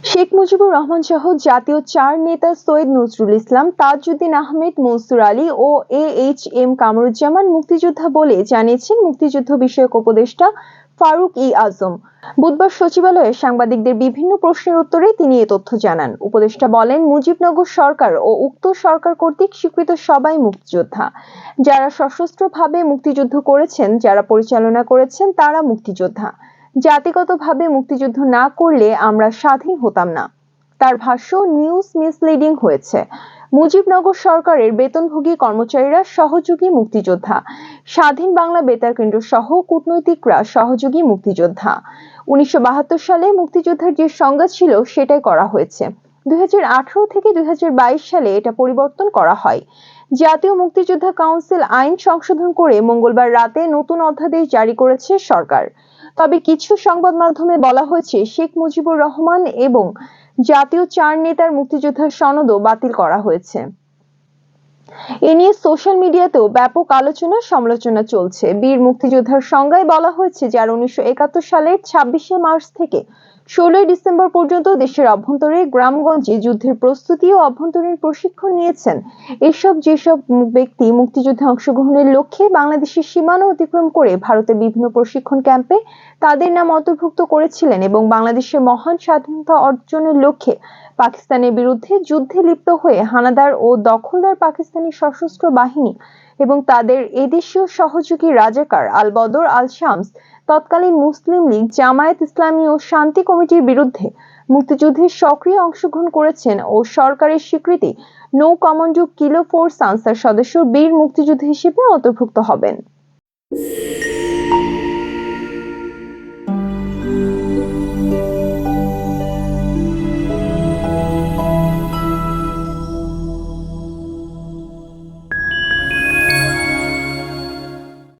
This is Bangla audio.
শেখ মুজিবুর রহমান সহ জাতীয় চার নেতা সৈয়দ নজরুল ইসলাম, তাজউদ্দিন আহমেদ, মনসুর আলী ও এ এইচ এম কামরুজ্জামান মুক্তিযোদ্ধা বলে জানিয়েছেন মুক্তিযুদ্ধ বিষয়ক উপদেষ্টা ফারুক ই আজম। বুধবার সচিবালয়ে সাংবাদিকদের বিভিন্ন প্রশ্নের উত্তরে তিনি এ তথ্য জানান। উপদেষ্টা বলেন, মুজিবনগর সরকার ও উক্ত সরকার কর্তৃক স্বীকৃত সবাই মুক্তিযোদ্ধা। যারা সশস্ত্রভাবে মুক্তিযুদ্ধ করেছেন, যারা পরিচালনা করেছেন, তারা মুক্তিযোদ্ধা। জাতিগতভাবে মুক্তিযুদ্ধ না করলে আমরা স্বাধীন হতাম না। তার ভাষ্য, নিউজ মিসলিডিং হয়েছে। মুজিবনগর সরকারের বেতনভোগী কর্মচারীরা সহযোগী মুক্তিযোদ্ধা। স্বাধীন বাংলা বেতার কেন্দ্র সহ কূটনৈতিকরা সহযোগী মুক্তিযোদ্ধা। উনিশশো বাহাত্তর সালে মুক্তিযোদ্ধার যে সংজ্ঞা ছিল, সেটাই করা হয়েছে। দুই থেকে দুই সালে এটা পরিবর্তন করা হয়। জাতীয় মুক্তিযোদ্ধা কাউন্সিল আইন সংশোধন করে মঙ্গলবার রাতে নতুন অধ্যাদেশ জারি করেছে সরকার। তবে কিছু সংবাদ মাধ্যমে বলা হয়েছে, শেখ মুজিবুর রহমান এবং জাতীয় চার নেতার মুক্তিযোদ্ধার সনদও বাতিল করা হয়েছে। এ নিয়ে সোশ্যাল মিডিয়াতেও ব্যাপক আলোচনা সমালোচনা চলছে। বীর মুক্তিযোদ্ধার সংজ্ঞায় বলা হয়েছে, যারা উনিশশো সালের ছাব্বিশে মার্চ থেকে ষোলোই ডিসেম্বর পর্যন্ত দেশের অভ্যন্তরে গ্রামগঞ্জে যুদ্ধের প্রস্তুতি ও অভ্যন্তরীণ প্রশিক্ষণ নিয়েছেন। এসব যেসব ব্যক্তি মুক্তিযুদ্ধে অংশগ্রহণের লক্ষ্যে বাংলাদেশের সীমানা অতিক্রম করে ভারতের বিভিন্ন প্রশিক্ষণ ক্যাম্পে তাদের নাম অন্তর্ভুক্ত করেছিলেন এবং বাংলাদেশের মহান স্বাধীনতা অর্জনের লক্ষ্যে পাকিস্তানের বিরুদ্ধে যুদ্ধে লিপ্ত হয়ে হানাদার ও দখলদার পাকিস্তানি সশস্ত্র বাহিনী এবং তাদের এদেশীয় সহযোগী রাজাকার আল বদর আল শামস তৎকালীন মুসলিম লীগ, জামায়াত ইসলামী ও শান্তি কমিটির বিরুদ্ধে মুক্তিযুদ্ধে সক্রিয় অংশগ্রহণ করেছেন ও সরকারের স্বীকৃতি নৌ কমান্ডো কিলো ফোর্স আনসার সদস্য বীর মুক্তিযুদ্ধ হিসেবে অন্তর্ভুক্ত হবেন।